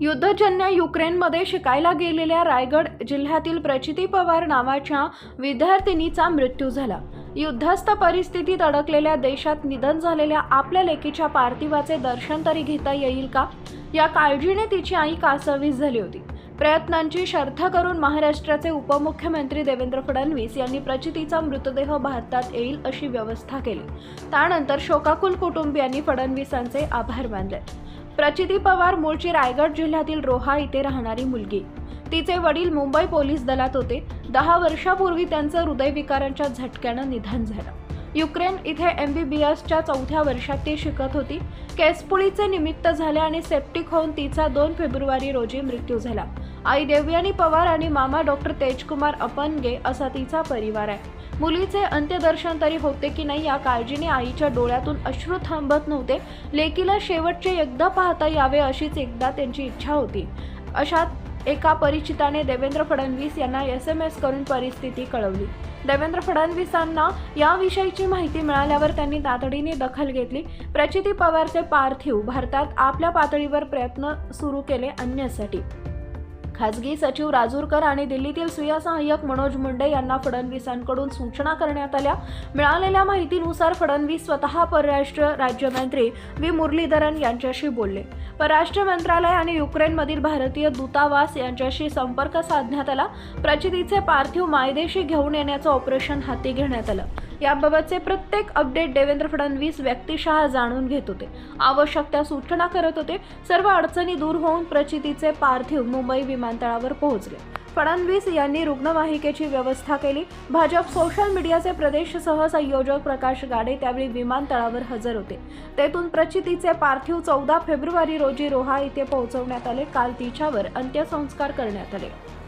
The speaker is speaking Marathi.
युद्धजन्य युक्रेनमध्ये शिकायला गेलेल्या रायगड जिल्ह्यातील प्रचिती पवार नावाच्या विद्यार्थिनीचा मृत्यू झाला. युद्धस्थ परिस्थितीत अडकलेल्या देशात निधन झालेल्या आपल्या लेकीच्या पार्थिवाचे दर्शन तरी घेता येईल का? या काळजीने तिची आई कासावीस झाली होती. प्रयत्नांची शर्थ करून महाराष्ट्राचे उपमुख्यमंत्री देवेंद्र फडणवीस यांनी प्रचितीचा मृतदेह भारतात येईल अशी व्यवस्था केली. त्यानंतर शोकाकुल कुटुंबियांनी फडणवीसांचे आभार मानले. प्रचिती पवार मूळची रायगड जिल्ह्यातील रोहा इथे राहणारी मुलगी. तिचे वडील मुंबई पोलीस दलात होते. दहा वर्षापूर्वी त्यांचं हृदयविकारांच्या झटक्यानं निधन झालं. युक्रेन इथे एम बी बी एसच्या चौथ्या वर्षात ती शिकत होती. केसपुळीचे निमित्त झाले आणि सेप्टिक होऊन तिचा दोन फेब्रुवारी रोजी मृत्यू झाला. आई देवयानी पवार आणि मामा डॉक्टर तेजकुमार अपनगे असा तिचा परिवार आहे. मुलीचे अंत्यदर्शन तरी होते की नाही या काळजीने आईच्या डोळ्यातून अश्रू थांबत नव्हते. लेकीला शेवटचे एकदा पाहता यावे अशीच एकदा त्यांची इच्छा होती. अशात एका परिचिताने देवेंद्र फडणवीस यांना एस एम एस करून परिस्थिती कळवली. देवेंद्र फडणवीसांना याविषयीची माहिती मिळाल्यावर त्यांनी तातडीने दखल घेतली. प्रचिती पवारचे पार्थिव भारतात आपल्या पातळीवर प्रयत्न सुरू केले आणण्यासाठी खासगी सचिव राजूरकर आणि दिल्लीतील सुया सहाय्यक मनोज मुंडे यांना फडणवीसांकडून सूचना करण्यात आल्या. मिळालेल्या माहितीनुसार फडणवीस स्वतः परराष्ट्र राज्यमंत्री व्ही. मुरलीधरन यांच्याशी बोलले. परराष्ट्र मंत्रालय आणि युक्रेनमधील भारतीय दूतावास यांच्याशी संपर्क साधण्यात आला. प्रचितीचे पार्थिव मायदेशी घेऊन येण्याचं ऑपरेशन हाती घेण्यात आलं. याबाबतचे प्रत्येक अपडेट देवेंद्र फडणवीस व्यक्तिशः जाणून घेत होते. आवश्यक त्या सूचना करत होते. सर्व अडचणी दूर होऊन प्रचितीचे पार्थिव मुंबई विमानतळावर पोहोचले. फडणवीस यांनी रुग्णवाहिकेची व्यवस्था केली. भाजप सोशल मीडियाचे प्रदेश सहसंयोजक प्रकाश गाडे त्यावेळी विमानतळावर हजर होते. तेथून प्रचितीचे पार्थिव चौदा फेब्रुवारी रोजी रोहा इथे पोहोचवण्यात आले. काल तिच्यावर अंत्यसंस्कार करण्यात आले.